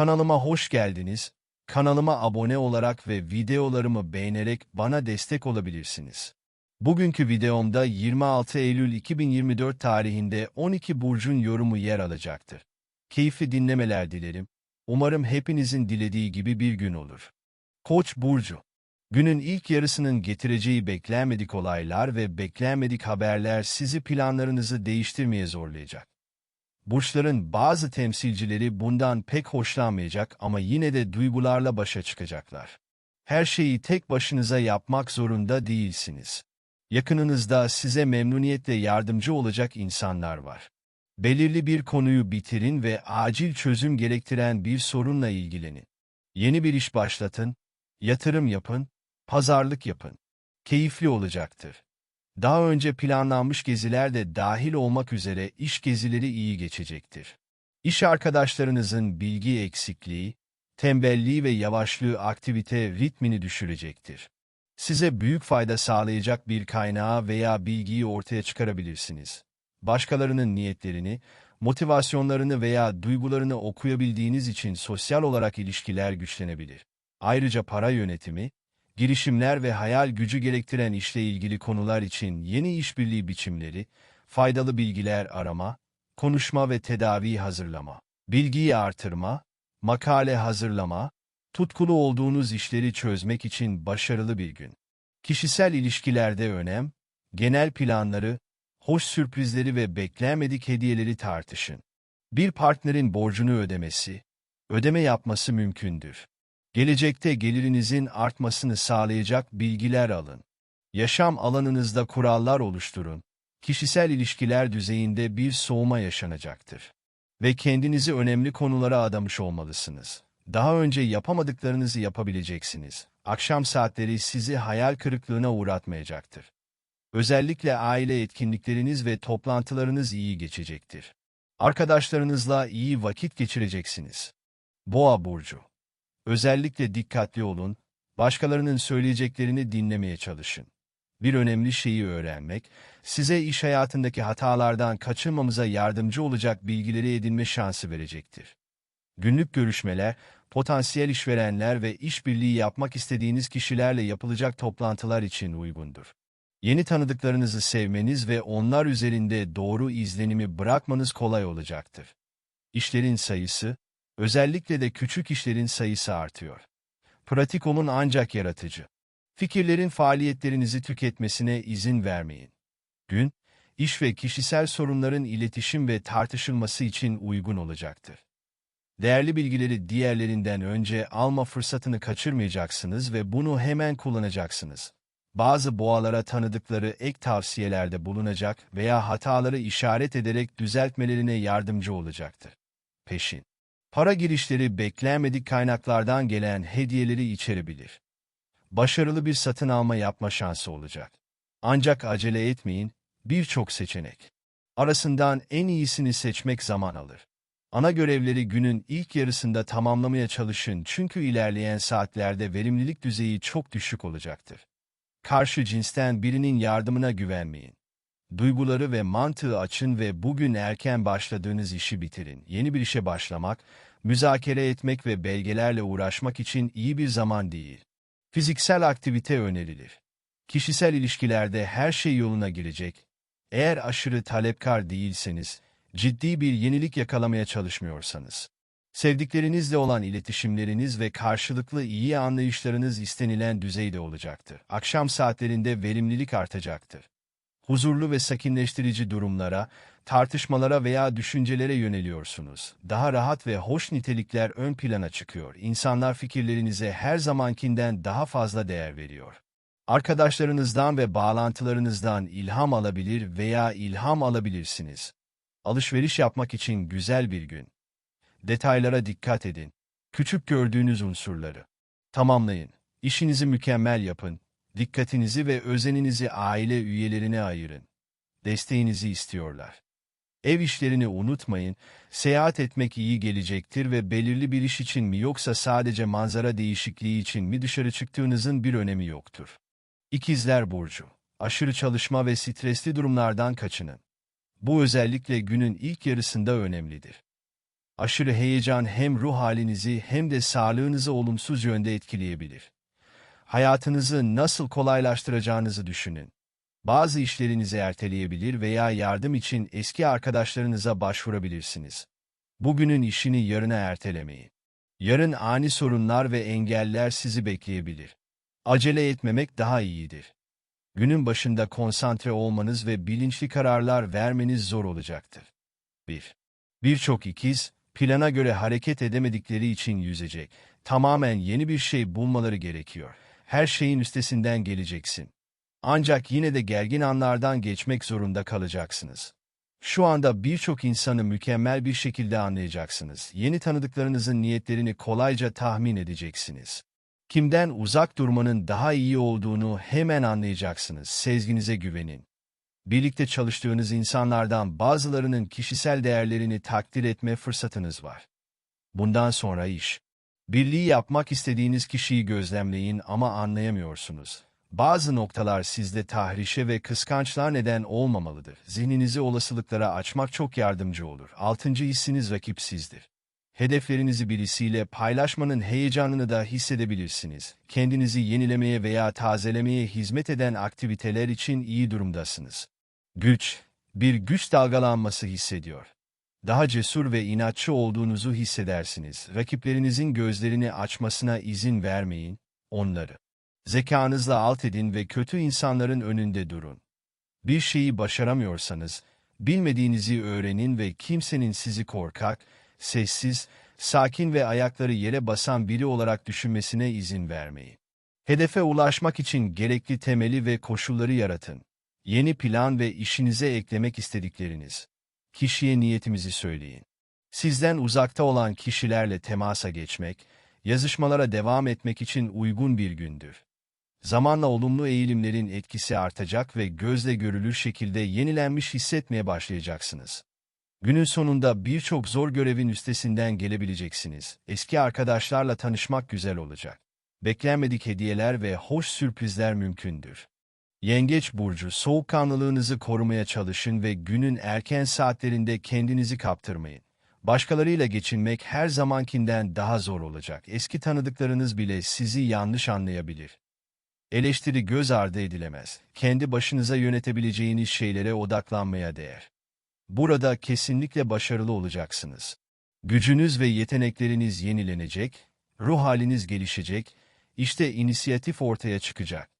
Kanalıma hoş geldiniz. Kanalıma abone olarak ve videolarımı beğenerek bana destek olabilirsiniz. Bugünkü videomda 26 Eylül 2024 tarihinde 12 burcun yorumu yer alacaktır. Keyifli dinlemeler dilerim. Umarım hepinizin dilediği gibi bir gün olur. Koç burcu Günün ilk yarısının getireceği beklenmedik olaylar ve beklenmedik haberler sizi planlarınızı değiştirmeye zorlayacak. Burçların bazı temsilcileri bundan pek hoşlanmayacak ama yine de duygularla başa çıkacaklar. Her şeyi tek başınıza yapmak zorunda değilsiniz. Yakınınızda size memnuniyetle yardımcı olacak insanlar var. Belirli bir konuyu bitirin ve acil çözüm gerektiren bir sorunla ilgilenin. Yeni bir iş başlatın, yatırım yapın, pazarlık yapın. Keyifli olacaktır. Daha önce planlanmış geziler de dahil olmak üzere iş gezileri iyi geçecektir. İş arkadaşlarınızın bilgi eksikliği, tembelliği ve yavaşlığı aktivite ritmini düşürecektir. Size büyük fayda sağlayacak bir kaynağı veya bilgiyi ortaya çıkarabilirsiniz. Başkalarının niyetlerini, motivasyonlarını veya duygularını okuyabildiğiniz için sosyal olarak ilişkiler güçlenebilir. Ayrıca para yönetimi, girişimler ve hayal gücü gerektiren işle ilgili konular için yeni işbirliği biçimleri, faydalı bilgiler arama, konuşma ve tedavi hazırlama, bilgiyi artırma, makale hazırlama, tutkulu olduğunuz işleri çözmek için başarılı bir gün. Kişisel ilişkilerde önem, genel planları, hoş sürprizleri ve beklenmedik hediyeleri tartışın. Bir partnerin borcunu ödemesi, ödeme yapması mümkündür. Gelecekte gelirinizin artmasını sağlayacak bilgiler alın. Yaşam alanınızda kurallar oluşturun. Kişisel ilişkiler düzeyinde bir soğuma yaşanacaktır. Ve kendinizi önemli konulara adamış olmalısınız. Daha önce yapamadıklarınızı yapabileceksiniz. Akşam saatleri sizi hayal kırıklığına uğratmayacaktır. Özellikle aile etkinlikleriniz ve toplantılarınız iyi geçecektir. Arkadaşlarınızla iyi vakit geçireceksiniz. Boğa Burcu Özellikle dikkatli olun, başkalarının söyleyeceklerini dinlemeye çalışın. Bir önemli şeyi öğrenmek, size iş hayatındaki hatalardan kaçınmamıza yardımcı olacak bilgileri edinme şansı verecektir. Günlük görüşmeler, potansiyel işverenler ve işbirliği yapmak istediğiniz kişilerle yapılacak toplantılar için uygundur. Yeni tanıdıklarınızı sevmeniz ve onlar üzerinde doğru izlenimi bırakmanız kolay olacaktır. İşlerin sayısı, Özellikle de küçük işlerin sayısı artıyor. Pratik olun ancak yaratıcı. Fikirlerin faaliyetlerinizi tüketmesine izin vermeyin. Gün, iş ve kişisel sorunların iletişim ve tartışılması için uygun olacaktır. Değerli bilgileri diğerlerinden önce alma fırsatını kaçırmayacaksınız ve bunu hemen kullanacaksınız. Bazı boğalara tanıdıkları ek tavsiyelerde bulunacak veya hataları işaret ederek düzeltmelerine yardımcı olacaktır. Peşin. Para girişleri beklenmedik kaynaklardan gelen hediyeleri içerebilir. Başarılı bir satın alma yapma şansı olacak. Ancak acele etmeyin, birçok seçenek. Arasından en iyisini seçmek zaman alır. Ana görevleri günün ilk yarısında tamamlamaya çalışın çünkü ilerleyen saatlerde verimlilik düzeyi çok düşük olacaktır. Karşı cinsten birinin yardımına güvenmeyin. Duyguları ve mantığı açın ve bugün erken başladığınız işi bitirin. Yeni bir işe başlamak, müzakere etmek ve belgelerle uğraşmak için iyi bir zaman değil. Fiziksel aktivite önerilir. Kişisel ilişkilerde her şey yoluna girecek. Eğer aşırı talepkar değilseniz, ciddi bir yenilik yakalamaya çalışmıyorsanız, sevdiklerinizle olan iletişimleriniz ve karşılıklı iyi anlayışlarınız istenilen düzeyde olacaktır. Akşam saatlerinde verimlilik artacaktır huzurlu ve sakinleştirici durumlara, tartışmalara veya düşüncelere yöneliyorsunuz. Daha rahat ve hoş nitelikler ön plana çıkıyor. İnsanlar fikirlerinize her zamankinden daha fazla değer veriyor. Arkadaşlarınızdan ve bağlantılarınızdan ilham alabilir veya ilham alabilirsiniz. Alışveriş yapmak için güzel bir gün. Detaylara dikkat edin. Küçük gördüğünüz unsurları. Tamamlayın. İşinizi mükemmel yapın Dikkatinizi ve özeninizi aile üyelerine ayırın. Desteğinizi istiyorlar. Ev işlerini unutmayın, seyahat etmek iyi gelecektir ve belirli bir iş için mi yoksa sadece manzara değişikliği için mi dışarı çıktığınızın bir önemi yoktur. İkizler Burcu Aşırı çalışma ve stresli durumlardan kaçının. Bu özellikle günün ilk yarısında önemlidir. Aşırı heyecan hem ruh halinizi hem de sağlığınızı olumsuz yönde etkileyebilir. Hayatınızı nasıl kolaylaştıracağınızı düşünün. Bazı işlerinizi erteleyebilir veya yardım için eski arkadaşlarınıza başvurabilirsiniz. Bugünün işini yarına ertelemeyin. Yarın ani sorunlar ve engeller sizi bekleyebilir. Acele etmemek daha iyidir. Günün başında konsantre olmanız ve bilinçli kararlar vermeniz zor olacaktır. 1. Birçok ikiz, plana göre hareket edemedikleri için yüzecek. Tamamen yeni bir şey bulmaları gerekiyor. Her şeyin üstesinden geleceksin. Ancak yine de gergin anlardan geçmek zorunda kalacaksınız. Şu anda birçok insanı mükemmel bir şekilde anlayacaksınız. Yeni tanıdıklarınızın niyetlerini kolayca tahmin edeceksiniz. Kimden uzak durmanın daha iyi olduğunu hemen anlayacaksınız. Sezginize güvenin. Birlikte çalıştığınız insanlardan bazılarının kişisel değerlerini takdir etme fırsatınız var. Bundan sonra iş. Birliği yapmak istediğiniz kişiyi gözlemleyin ama anlayamıyorsunuz. Bazı noktalar sizde tahrişe ve kıskançlığa neden olmamalıdır. Zihninizi olasılıklara açmak çok yardımcı olur. Altıncı hissiniz rakipsizdir. Hedeflerinizi birisiyle paylaşmanın heyecanını da hissedebilirsiniz. Kendinizi yenilemeye veya tazelemeye hizmet eden aktiviteler için iyi durumdasınız. Güç, bir güç dalgalanması hissediyor. Daha cesur ve inatçı olduğunuzu hissedersiniz. Rakiplerinizin gözlerini açmasına izin vermeyin, onları. Zekanızla alt edin ve kötü insanların önünde durun. Bir şeyi başaramıyorsanız, bilmediğinizi öğrenin ve kimsenin sizi korkak, sessiz, sakin ve ayakları yere basan biri olarak düşünmesine izin vermeyin. Hedefe ulaşmak için gerekli temeli ve koşulları yaratın. Yeni plan ve işinize eklemek istedikleriniz. Kişiye niyetimizi söyleyin. Sizden uzakta olan kişilerle temasa geçmek, yazışmalara devam etmek için uygun bir gündür. Zamanla olumlu eğilimlerin etkisi artacak ve gözle görülür şekilde yenilenmiş hissetmeye başlayacaksınız. Günün sonunda birçok zor görevin üstesinden gelebileceksiniz. Eski arkadaşlarla tanışmak güzel olacak. Beklenmedik hediyeler ve hoş sürprizler mümkündür. Yengeç burcu soğukkanlılığınızı korumaya çalışın ve günün erken saatlerinde kendinizi kaptırmayın. Başkalarıyla geçinmek her zamankinden daha zor olacak. Eski tanıdıklarınız bile sizi yanlış anlayabilir. Eleştiri göz ardı edilemez. Kendi başınıza yönetebileceğiniz şeylere odaklanmaya değer. Burada kesinlikle başarılı olacaksınız. Gücünüz ve yetenekleriniz yenilenecek, ruh haliniz gelişecek, işte inisiyatif ortaya çıkacak.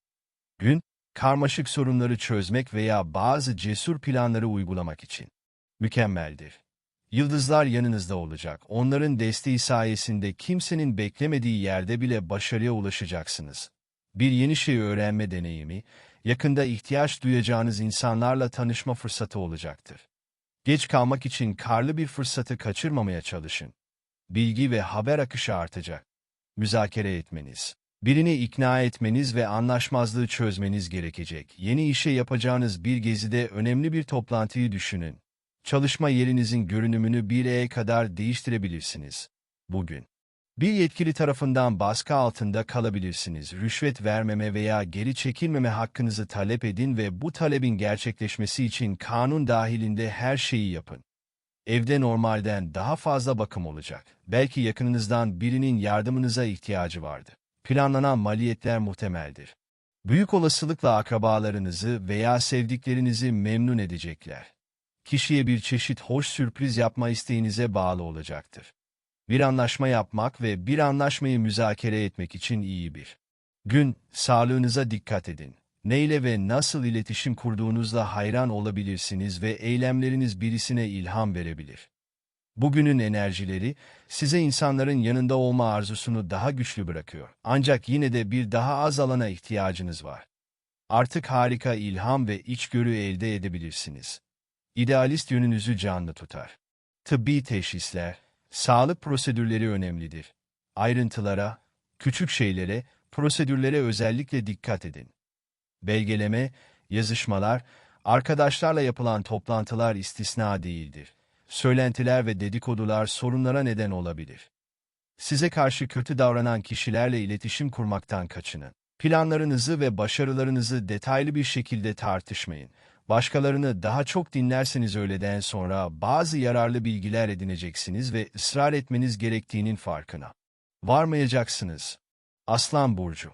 Gün, karmaşık sorunları çözmek veya bazı cesur planları uygulamak için. Mükemmeldir. Yıldızlar yanınızda olacak. Onların desteği sayesinde kimsenin beklemediği yerde bile başarıya ulaşacaksınız. Bir yeni şey öğrenme deneyimi, yakında ihtiyaç duyacağınız insanlarla tanışma fırsatı olacaktır. Geç kalmak için karlı bir fırsatı kaçırmamaya çalışın. Bilgi ve haber akışı artacak. Müzakere etmeniz. Birini ikna etmeniz ve anlaşmazlığı çözmeniz gerekecek. Yeni işe yapacağınız bir gezide önemli bir toplantıyı düşünün. Çalışma yerinizin görünümünü bir E'ye kadar değiştirebilirsiniz. Bugün. Bir yetkili tarafından baskı altında kalabilirsiniz. Rüşvet vermeme veya geri çekilmeme hakkınızı talep edin ve bu talebin gerçekleşmesi için kanun dahilinde her şeyi yapın. Evde normalden daha fazla bakım olacak. Belki yakınınızdan birinin yardımınıza ihtiyacı vardı. Planlanan maliyetler muhtemeldir. Büyük olasılıkla akrabalarınızı veya sevdiklerinizi memnun edecekler. Kişiye bir çeşit hoş sürpriz yapma isteğinize bağlı olacaktır bir anlaşma yapmak ve bir anlaşmayı müzakere etmek için iyi bir gün. Sağlığınıza dikkat edin. Neyle ve nasıl iletişim kurduğunuzla hayran olabilirsiniz ve eylemleriniz birisine ilham verebilir. Bugünün enerjileri size insanların yanında olma arzusunu daha güçlü bırakıyor. Ancak yine de bir daha az alana ihtiyacınız var. Artık harika ilham ve içgörü elde edebilirsiniz. İdealist yönünüzü canlı tutar. Tıbbi teşhisler, Sağlık prosedürleri önemlidir. Ayrıntılara, küçük şeylere, prosedürlere özellikle dikkat edin. Belgeleme, yazışmalar, arkadaşlarla yapılan toplantılar istisna değildir. Söylentiler ve dedikodular sorunlara neden olabilir. Size karşı kötü davranan kişilerle iletişim kurmaktan kaçının. Planlarınızı ve başarılarınızı detaylı bir şekilde tartışmayın. Başkalarını daha çok dinlerseniz öğleden sonra bazı yararlı bilgiler edineceksiniz ve ısrar etmeniz gerektiğinin farkına varmayacaksınız. Aslan Burcu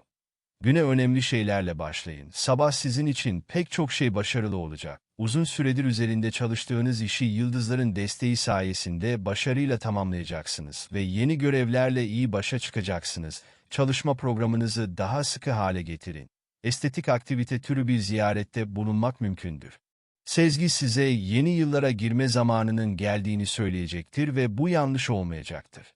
Güne önemli şeylerle başlayın. Sabah sizin için pek çok şey başarılı olacak. Uzun süredir üzerinde çalıştığınız işi yıldızların desteği sayesinde başarıyla tamamlayacaksınız ve yeni görevlerle iyi başa çıkacaksınız. Çalışma programınızı daha sıkı hale getirin. Estetik aktivite türü bir ziyarette bulunmak mümkündür. Sezgi size yeni yıllara girme zamanının geldiğini söyleyecektir ve bu yanlış olmayacaktır.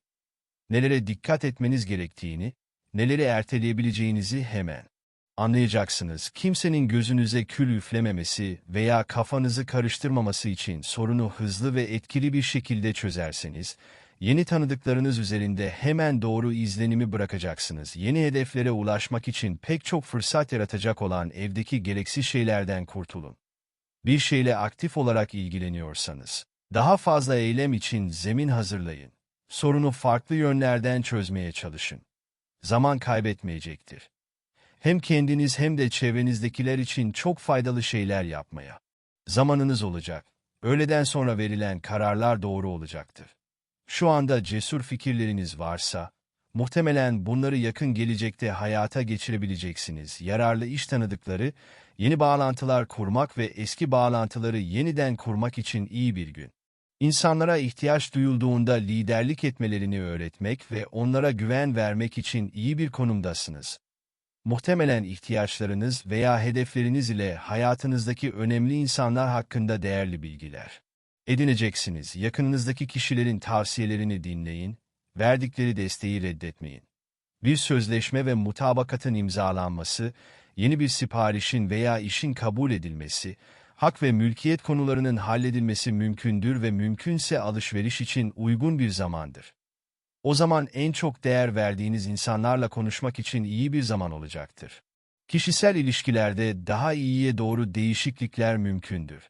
Nelere dikkat etmeniz gerektiğini, neleri erteleyebileceğinizi hemen anlayacaksınız. Kimsenin gözünüze kül üflememesi veya kafanızı karıştırmaması için sorunu hızlı ve etkili bir şekilde çözerseniz, yeni tanıdıklarınız üzerinde hemen doğru izlenimi bırakacaksınız. Yeni hedeflere ulaşmak için pek çok fırsat yaratacak olan evdeki gereksiz şeylerden kurtulun. Bir şeyle aktif olarak ilgileniyorsanız, daha fazla eylem için zemin hazırlayın. Sorunu farklı yönlerden çözmeye çalışın zaman kaybetmeyecektir. Hem kendiniz hem de çevrenizdekiler için çok faydalı şeyler yapmaya. Zamanınız olacak. Öğleden sonra verilen kararlar doğru olacaktır. Şu anda cesur fikirleriniz varsa, muhtemelen bunları yakın gelecekte hayata geçirebileceksiniz. Yararlı iş tanıdıkları, yeni bağlantılar kurmak ve eski bağlantıları yeniden kurmak için iyi bir gün. İnsanlara ihtiyaç duyulduğunda liderlik etmelerini öğretmek ve onlara güven vermek için iyi bir konumdasınız. Muhtemelen ihtiyaçlarınız veya hedefleriniz ile hayatınızdaki önemli insanlar hakkında değerli bilgiler edineceksiniz. Yakınınızdaki kişilerin tavsiyelerini dinleyin, verdikleri desteği reddetmeyin. Bir sözleşme ve mutabakatın imzalanması, yeni bir siparişin veya işin kabul edilmesi, hak ve mülkiyet konularının halledilmesi mümkündür ve mümkünse alışveriş için uygun bir zamandır. O zaman en çok değer verdiğiniz insanlarla konuşmak için iyi bir zaman olacaktır. Kişisel ilişkilerde daha iyiye doğru değişiklikler mümkündür.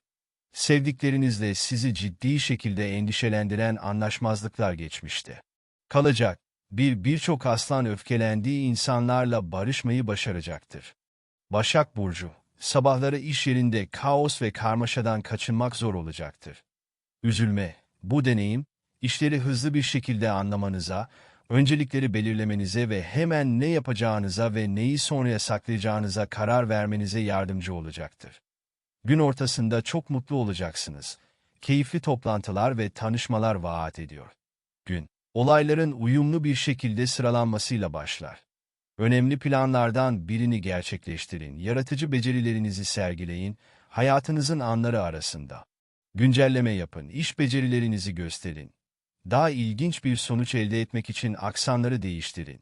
Sevdiklerinizle sizi ciddi şekilde endişelendiren anlaşmazlıklar geçmişti. Kalacak, bir birçok aslan öfkelendiği insanlarla barışmayı başaracaktır. Başak Burcu sabahları iş yerinde kaos ve karmaşadan kaçınmak zor olacaktır. Üzülme, bu deneyim, işleri hızlı bir şekilde anlamanıza, öncelikleri belirlemenize ve hemen ne yapacağınıza ve neyi sonraya saklayacağınıza karar vermenize yardımcı olacaktır. Gün ortasında çok mutlu olacaksınız. Keyifli toplantılar ve tanışmalar vaat ediyor. Gün, olayların uyumlu bir şekilde sıralanmasıyla başlar. Önemli planlardan birini gerçekleştirin, yaratıcı becerilerinizi sergileyin, hayatınızın anları arasında. Güncelleme yapın, iş becerilerinizi gösterin. Daha ilginç bir sonuç elde etmek için aksanları değiştirin.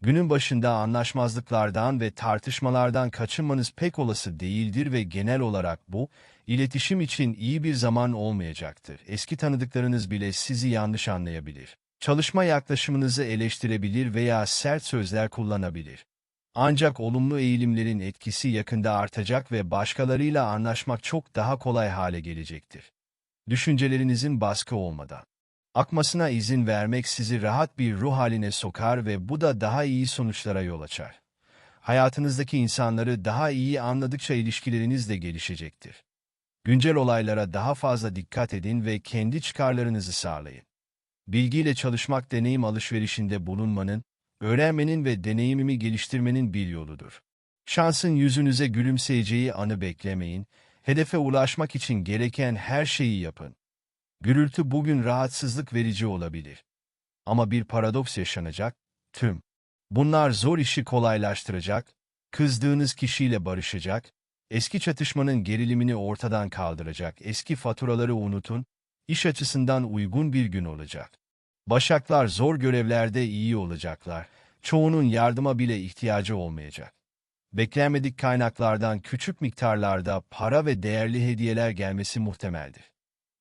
Günün başında anlaşmazlıklardan ve tartışmalardan kaçınmanız pek olası değildir ve genel olarak bu, iletişim için iyi bir zaman olmayacaktır. Eski tanıdıklarınız bile sizi yanlış anlayabilir. Çalışma yaklaşımınızı eleştirebilir veya sert sözler kullanabilir. Ancak olumlu eğilimlerin etkisi yakında artacak ve başkalarıyla anlaşmak çok daha kolay hale gelecektir. Düşüncelerinizin baskı olmadan. Akmasına izin vermek sizi rahat bir ruh haline sokar ve bu da daha iyi sonuçlara yol açar. Hayatınızdaki insanları daha iyi anladıkça ilişkileriniz de gelişecektir. Güncel olaylara daha fazla dikkat edin ve kendi çıkarlarınızı sağlayın. Bilgiyle çalışmak deneyim alışverişinde bulunmanın, öğrenmenin ve deneyimimi geliştirmenin bir yoludur. Şansın yüzünüze gülümseyeceği anı beklemeyin, hedefe ulaşmak için gereken her şeyi yapın. Gürültü bugün rahatsızlık verici olabilir. Ama bir paradoks yaşanacak, tüm. Bunlar zor işi kolaylaştıracak, kızdığınız kişiyle barışacak, eski çatışmanın gerilimini ortadan kaldıracak, eski faturaları unutun, iş açısından uygun bir gün olacak. Başaklar zor görevlerde iyi olacaklar. Çoğunun yardıma bile ihtiyacı olmayacak. Beklenmedik kaynaklardan küçük miktarlarda para ve değerli hediyeler gelmesi muhtemeldir.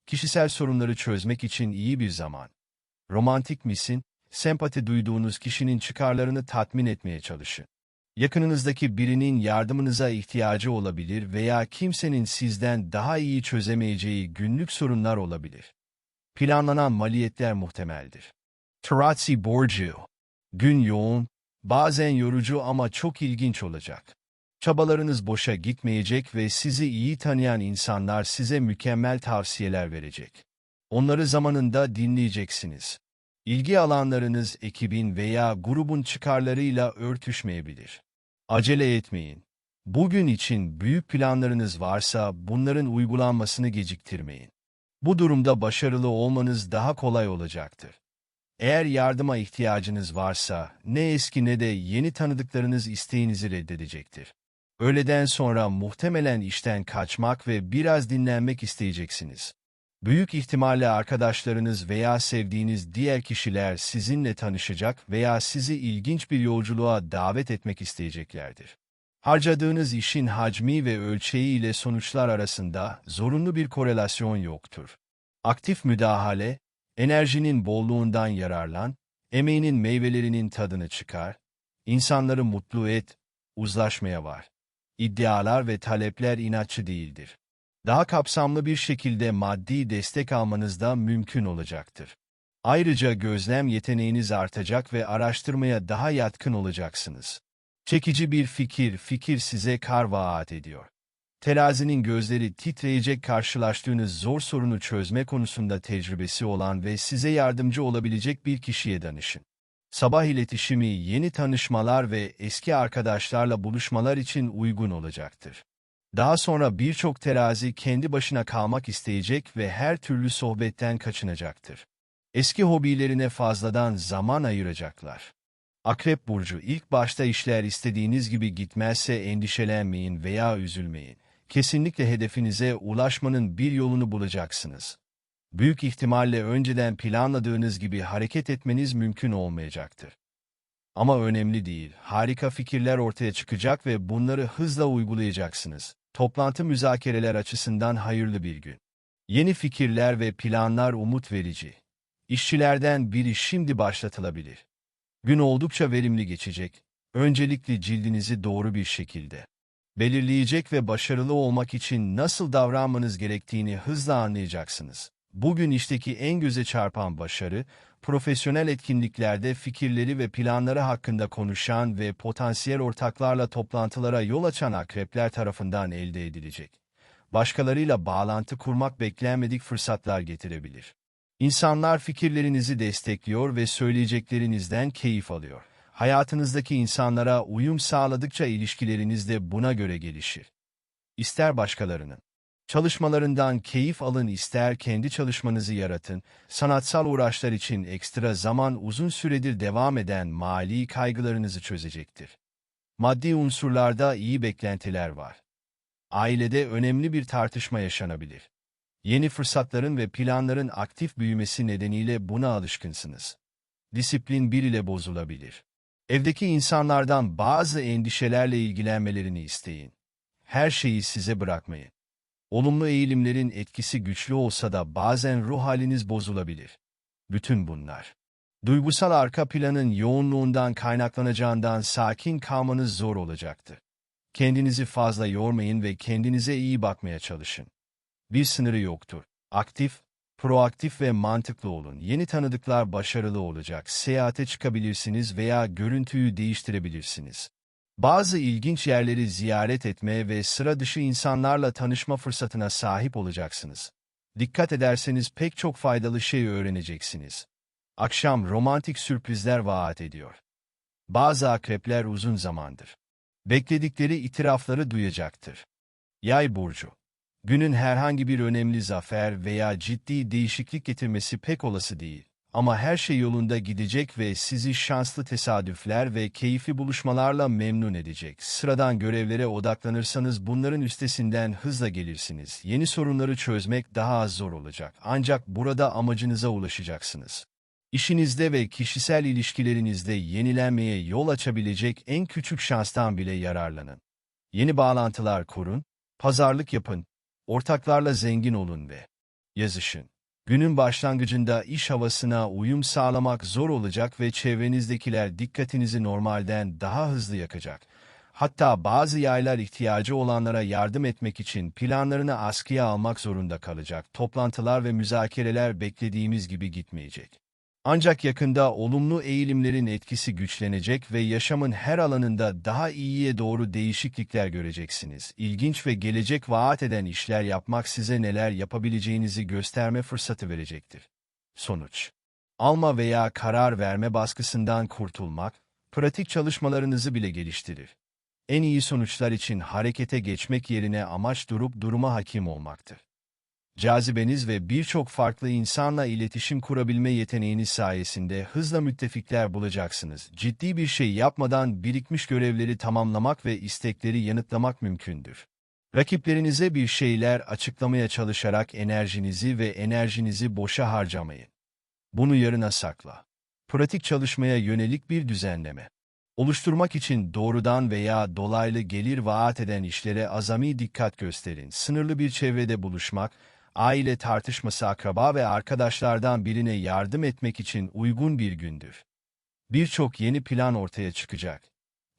Kişisel sorunları çözmek için iyi bir zaman. Romantik misin? Sempati duyduğunuz kişinin çıkarlarını tatmin etmeye çalışın. Yakınınızdaki birinin yardımınıza ihtiyacı olabilir veya kimsenin sizden daha iyi çözemeyeceği günlük sorunlar olabilir. Planlanan maliyetler muhtemeldir. Terazi borcu. Gün yoğun, bazen yorucu ama çok ilginç olacak. Çabalarınız boşa gitmeyecek ve sizi iyi tanıyan insanlar size mükemmel tavsiyeler verecek. Onları zamanında dinleyeceksiniz. İlgi alanlarınız ekibin veya grubun çıkarlarıyla örtüşmeyebilir. Acele etmeyin. Bugün için büyük planlarınız varsa bunların uygulanmasını geciktirmeyin. Bu durumda başarılı olmanız daha kolay olacaktır. Eğer yardıma ihtiyacınız varsa ne eski ne de yeni tanıdıklarınız isteğinizi reddedecektir. Öğleden sonra muhtemelen işten kaçmak ve biraz dinlenmek isteyeceksiniz. Büyük ihtimalle arkadaşlarınız veya sevdiğiniz diğer kişiler sizinle tanışacak veya sizi ilginç bir yolculuğa davet etmek isteyeceklerdir. Harcadığınız işin hacmi ve ölçeği ile sonuçlar arasında zorunlu bir korelasyon yoktur. Aktif müdahale, enerjinin bolluğundan yararlan, emeğinin meyvelerinin tadını çıkar, insanları mutlu et, uzlaşmaya var. İddialar ve talepler inatçı değildir. Daha kapsamlı bir şekilde maddi destek almanız da mümkün olacaktır. Ayrıca gözlem yeteneğiniz artacak ve araştırmaya daha yatkın olacaksınız. Çekici bir fikir, fikir size kar vaat ediyor. Terazinin gözleri titreyecek karşılaştığınız zor sorunu çözme konusunda tecrübesi olan ve size yardımcı olabilecek bir kişiye danışın. Sabah iletişimi, yeni tanışmalar ve eski arkadaşlarla buluşmalar için uygun olacaktır. Daha sonra birçok terazi kendi başına kalmak isteyecek ve her türlü sohbetten kaçınacaktır. Eski hobilerine fazladan zaman ayıracaklar. Akrep Burcu ilk başta işler istediğiniz gibi gitmezse endişelenmeyin veya üzülmeyin. Kesinlikle hedefinize ulaşmanın bir yolunu bulacaksınız. Büyük ihtimalle önceden planladığınız gibi hareket etmeniz mümkün olmayacaktır. Ama önemli değil, harika fikirler ortaya çıkacak ve bunları hızla uygulayacaksınız. Toplantı müzakereler açısından hayırlı bir gün. Yeni fikirler ve planlar umut verici. İşçilerden biri şimdi başlatılabilir. Gün oldukça verimli geçecek. Öncelikli cildinizi doğru bir şekilde belirleyecek ve başarılı olmak için nasıl davranmanız gerektiğini hızla anlayacaksınız. Bugün işteki en göze çarpan başarı, profesyonel etkinliklerde fikirleri ve planları hakkında konuşan ve potansiyel ortaklarla toplantılara yol açan akrepler tarafından elde edilecek. Başkalarıyla bağlantı kurmak beklenmedik fırsatlar getirebilir. İnsanlar fikirlerinizi destekliyor ve söyleyeceklerinizden keyif alıyor. Hayatınızdaki insanlara uyum sağladıkça ilişkileriniz de buna göre gelişir. İster başkalarının çalışmalarından keyif alın ister kendi çalışmanızı yaratın, sanatsal uğraşlar için ekstra zaman uzun süredir devam eden mali kaygılarınızı çözecektir. Maddi unsurlarda iyi beklentiler var. Ailede önemli bir tartışma yaşanabilir. Yeni fırsatların ve planların aktif büyümesi nedeniyle buna alışkınsınız. Disiplin bir ile bozulabilir. Evdeki insanlardan bazı endişelerle ilgilenmelerini isteyin. Her şeyi size bırakmayın. Olumlu eğilimlerin etkisi güçlü olsa da bazen ruh haliniz bozulabilir. Bütün bunlar. Duygusal arka planın yoğunluğundan kaynaklanacağından sakin kalmanız zor olacaktır. Kendinizi fazla yormayın ve kendinize iyi bakmaya çalışın. Bir sınırı yoktur. Aktif, proaktif ve mantıklı olun. Yeni tanıdıklar başarılı olacak. Seyahate çıkabilirsiniz veya görüntüyü değiştirebilirsiniz. Bazı ilginç yerleri ziyaret etme ve sıra dışı insanlarla tanışma fırsatına sahip olacaksınız. Dikkat ederseniz pek çok faydalı şey öğreneceksiniz. Akşam romantik sürprizler vaat ediyor. Bazı akrepler uzun zamandır. Bekledikleri itirafları duyacaktır. Yay burcu Günün herhangi bir önemli zafer veya ciddi değişiklik getirmesi pek olası değil. Ama her şey yolunda gidecek ve sizi şanslı tesadüfler ve keyifli buluşmalarla memnun edecek. Sıradan görevlere odaklanırsanız bunların üstesinden hızla gelirsiniz. Yeni sorunları çözmek daha az zor olacak. Ancak burada amacınıza ulaşacaksınız. İşinizde ve kişisel ilişkilerinizde yenilenmeye yol açabilecek en küçük şanstan bile yararlanın. Yeni bağlantılar kurun, pazarlık yapın, ortaklarla zengin olun ve yazışın. Günün başlangıcında iş havasına uyum sağlamak zor olacak ve çevrenizdekiler dikkatinizi normalden daha hızlı yakacak. Hatta bazı yaylar ihtiyacı olanlara yardım etmek için planlarını askıya almak zorunda kalacak. Toplantılar ve müzakereler beklediğimiz gibi gitmeyecek. Ancak yakında olumlu eğilimlerin etkisi güçlenecek ve yaşamın her alanında daha iyiye doğru değişiklikler göreceksiniz. İlginç ve gelecek vaat eden işler yapmak size neler yapabileceğinizi gösterme fırsatı verecektir. Sonuç Alma veya karar verme baskısından kurtulmak, pratik çalışmalarınızı bile geliştirir. En iyi sonuçlar için harekete geçmek yerine amaç durup duruma hakim olmaktır. Cazibeniz ve birçok farklı insanla iletişim kurabilme yeteneğiniz sayesinde hızla müttefikler bulacaksınız. Ciddi bir şey yapmadan birikmiş görevleri tamamlamak ve istekleri yanıtlamak mümkündür. Rakiplerinize bir şeyler açıklamaya çalışarak enerjinizi ve enerjinizi boşa harcamayın. Bunu yarına sakla. Pratik çalışmaya yönelik bir düzenleme. Oluşturmak için doğrudan veya dolaylı gelir vaat eden işlere azami dikkat gösterin. Sınırlı bir çevrede buluşmak, aile tartışması akraba ve arkadaşlardan birine yardım etmek için uygun bir gündür. Birçok yeni plan ortaya çıkacak.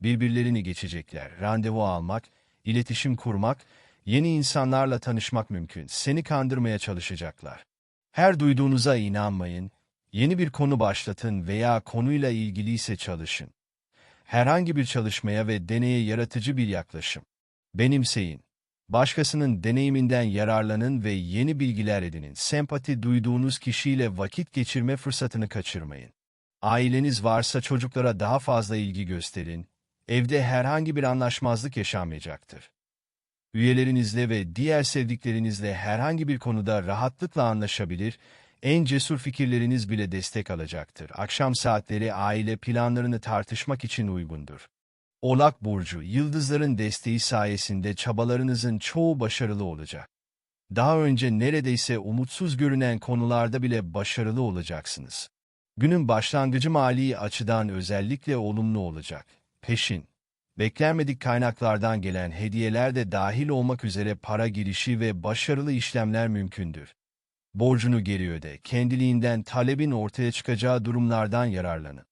Birbirlerini geçecekler, randevu almak, iletişim kurmak, yeni insanlarla tanışmak mümkün. Seni kandırmaya çalışacaklar. Her duyduğunuza inanmayın, yeni bir konu başlatın veya konuyla ilgiliyse çalışın. Herhangi bir çalışmaya ve deneye yaratıcı bir yaklaşım. Benimseyin. Başkasının deneyiminden yararlanın ve yeni bilgiler edinin. Sempati duyduğunuz kişiyle vakit geçirme fırsatını kaçırmayın. Aileniz varsa çocuklara daha fazla ilgi gösterin. Evde herhangi bir anlaşmazlık yaşanmayacaktır. Üyelerinizle ve diğer sevdiklerinizle herhangi bir konuda rahatlıkla anlaşabilir, en cesur fikirleriniz bile destek alacaktır. Akşam saatleri aile planlarını tartışmak için uygundur. Oğlak Burcu, yıldızların desteği sayesinde çabalarınızın çoğu başarılı olacak. Daha önce neredeyse umutsuz görünen konularda bile başarılı olacaksınız. Günün başlangıcı mali açıdan özellikle olumlu olacak. Peşin, beklenmedik kaynaklardan gelen hediyeler de dahil olmak üzere para girişi ve başarılı işlemler mümkündür. Borcunu geri öde, kendiliğinden talebin ortaya çıkacağı durumlardan yararlanın.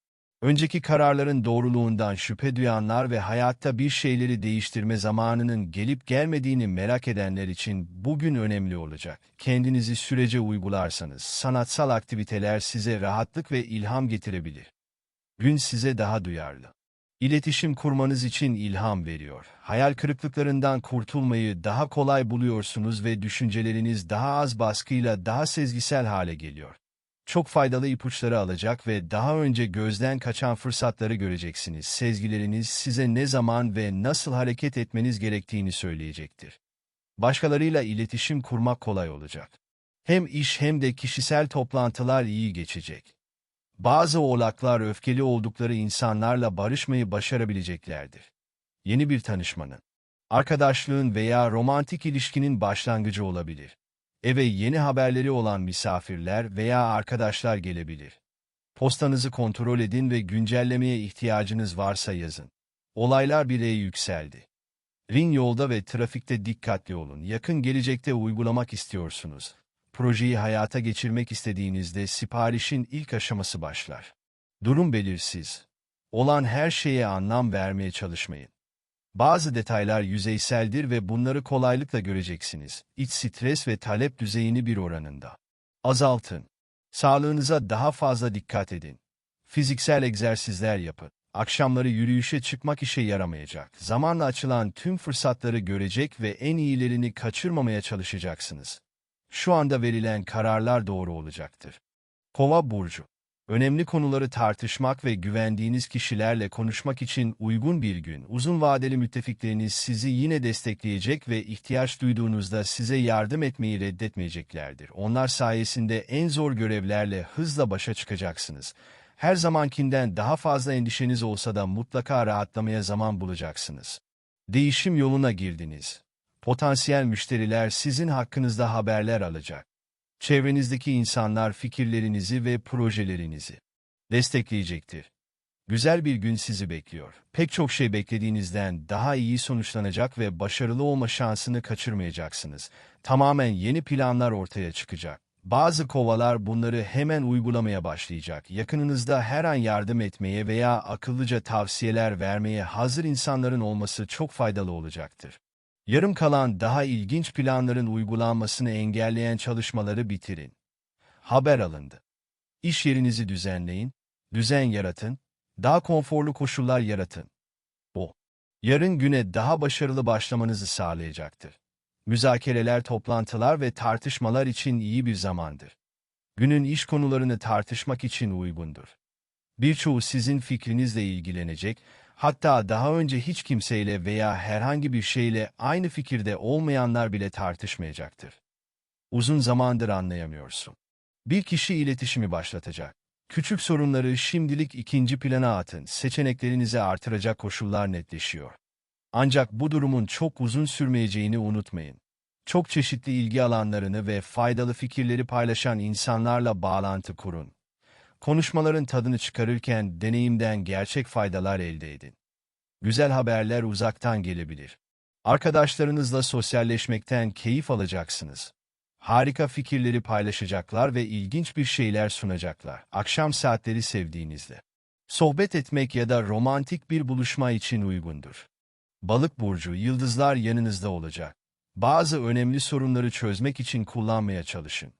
Önceki kararların doğruluğundan şüphe duyanlar ve hayatta bir şeyleri değiştirme zamanının gelip gelmediğini merak edenler için bugün önemli olacak. Kendinizi sürece uygularsanız sanatsal aktiviteler size rahatlık ve ilham getirebilir. Gün size daha duyarlı. İletişim kurmanız için ilham veriyor. Hayal kırıklıklarından kurtulmayı daha kolay buluyorsunuz ve düşünceleriniz daha az baskıyla daha sezgisel hale geliyor çok faydalı ipuçları alacak ve daha önce gözden kaçan fırsatları göreceksiniz. Sezgileriniz size ne zaman ve nasıl hareket etmeniz gerektiğini söyleyecektir. Başkalarıyla iletişim kurmak kolay olacak. Hem iş hem de kişisel toplantılar iyi geçecek. Bazı oğlaklar öfkeli oldukları insanlarla barışmayı başarabileceklerdir. Yeni bir tanışmanın, arkadaşlığın veya romantik ilişkinin başlangıcı olabilir. Eve yeni haberleri olan misafirler veya arkadaşlar gelebilir. Postanızı kontrol edin ve güncellemeye ihtiyacınız varsa yazın. Olaylar bireye yükseldi. Rin yolda ve trafikte dikkatli olun. Yakın gelecekte uygulamak istiyorsunuz. Projeyi hayata geçirmek istediğinizde siparişin ilk aşaması başlar. Durum belirsiz. Olan her şeye anlam vermeye çalışmayın. Bazı detaylar yüzeyseldir ve bunları kolaylıkla göreceksiniz. İç stres ve talep düzeyini bir oranında. Azaltın. Sağlığınıza daha fazla dikkat edin. Fiziksel egzersizler yapın. Akşamları yürüyüşe çıkmak işe yaramayacak. Zamanla açılan tüm fırsatları görecek ve en iyilerini kaçırmamaya çalışacaksınız. Şu anda verilen kararlar doğru olacaktır. Kova Burcu Önemli konuları tartışmak ve güvendiğiniz kişilerle konuşmak için uygun bir gün, uzun vadeli müttefikleriniz sizi yine destekleyecek ve ihtiyaç duyduğunuzda size yardım etmeyi reddetmeyeceklerdir. Onlar sayesinde en zor görevlerle hızla başa çıkacaksınız. Her zamankinden daha fazla endişeniz olsa da mutlaka rahatlamaya zaman bulacaksınız. Değişim yoluna girdiniz. Potansiyel müşteriler sizin hakkınızda haberler alacak. Çevrenizdeki insanlar fikirlerinizi ve projelerinizi destekleyecektir. Güzel bir gün sizi bekliyor. Pek çok şey beklediğinizden daha iyi sonuçlanacak ve başarılı olma şansını kaçırmayacaksınız. Tamamen yeni planlar ortaya çıkacak. Bazı kovalar bunları hemen uygulamaya başlayacak. Yakınınızda her an yardım etmeye veya akıllıca tavsiyeler vermeye hazır insanların olması çok faydalı olacaktır. Yarım kalan daha ilginç planların uygulanmasını engelleyen çalışmaları bitirin. Haber alındı. İş yerinizi düzenleyin, düzen yaratın, daha konforlu koşullar yaratın. Bu, yarın güne daha başarılı başlamanızı sağlayacaktır. Müzakereler, toplantılar ve tartışmalar için iyi bir zamandır. Günün iş konularını tartışmak için uygundur. Birçoğu sizin fikrinizle ilgilenecek, hatta daha önce hiç kimseyle veya herhangi bir şeyle aynı fikirde olmayanlar bile tartışmayacaktır. Uzun zamandır anlayamıyorsun. Bir kişi iletişimi başlatacak. Küçük sorunları şimdilik ikinci plana atın, seçeneklerinizi artıracak koşullar netleşiyor. Ancak bu durumun çok uzun sürmeyeceğini unutmayın. Çok çeşitli ilgi alanlarını ve faydalı fikirleri paylaşan insanlarla bağlantı kurun. Konuşmaların tadını çıkarırken deneyimden gerçek faydalar elde edin. Güzel haberler uzaktan gelebilir. Arkadaşlarınızla sosyalleşmekten keyif alacaksınız. Harika fikirleri paylaşacaklar ve ilginç bir şeyler sunacaklar. Akşam saatleri sevdiğinizde. Sohbet etmek ya da romantik bir buluşma için uygundur. Balık burcu, yıldızlar yanınızda olacak. Bazı önemli sorunları çözmek için kullanmaya çalışın.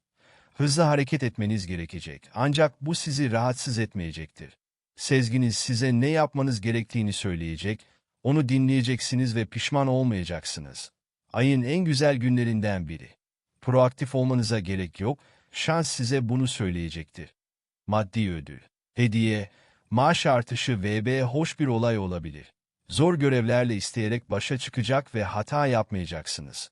Hızlı hareket etmeniz gerekecek. Ancak bu sizi rahatsız etmeyecektir. Sezginiz size ne yapmanız gerektiğini söyleyecek, onu dinleyeceksiniz ve pişman olmayacaksınız. Ayın en güzel günlerinden biri. Proaktif olmanıza gerek yok, şans size bunu söyleyecektir. Maddi ödül, hediye, maaş artışı VB hoş bir olay olabilir. Zor görevlerle isteyerek başa çıkacak ve hata yapmayacaksınız.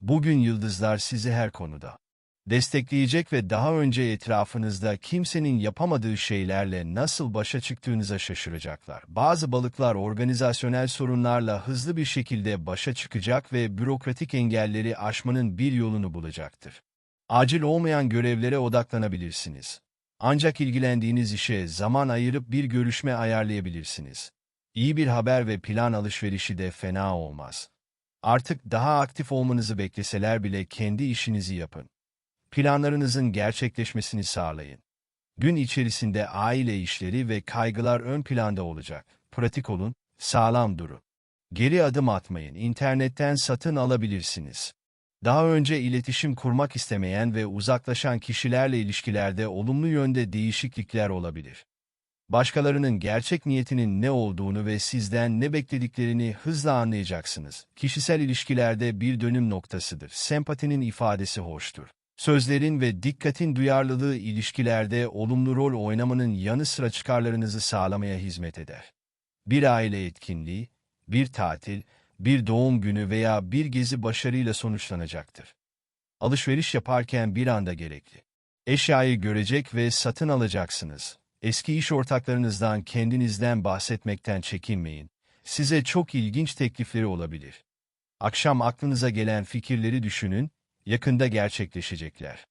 Bugün yıldızlar sizi her konuda destekleyecek ve daha önce etrafınızda kimsenin yapamadığı şeylerle nasıl başa çıktığınıza şaşıracaklar. Bazı balıklar organizasyonel sorunlarla hızlı bir şekilde başa çıkacak ve bürokratik engelleri aşmanın bir yolunu bulacaktır. Acil olmayan görevlere odaklanabilirsiniz. Ancak ilgilendiğiniz işe zaman ayırıp bir görüşme ayarlayabilirsiniz. İyi bir haber ve plan alışverişi de fena olmaz. Artık daha aktif olmanızı bekleseler bile kendi işinizi yapın. Planlarınızın gerçekleşmesini sağlayın. Gün içerisinde aile işleri ve kaygılar ön planda olacak. Pratik olun, sağlam durun. Geri adım atmayın, internetten satın alabilirsiniz. Daha önce iletişim kurmak istemeyen ve uzaklaşan kişilerle ilişkilerde olumlu yönde değişiklikler olabilir. Başkalarının gerçek niyetinin ne olduğunu ve sizden ne beklediklerini hızla anlayacaksınız. Kişisel ilişkilerde bir dönüm noktasıdır. Sempatinin ifadesi hoştur. Sözlerin ve dikkatin duyarlılığı ilişkilerde olumlu rol oynamanın yanı sıra çıkarlarınızı sağlamaya hizmet eder. Bir aile etkinliği, bir tatil, bir doğum günü veya bir gezi başarıyla sonuçlanacaktır. Alışveriş yaparken bir anda gerekli. Eşyayı görecek ve satın alacaksınız. Eski iş ortaklarınızdan kendinizden bahsetmekten çekinmeyin. Size çok ilginç teklifleri olabilir. Akşam aklınıza gelen fikirleri düşünün yakında gerçekleşecekler.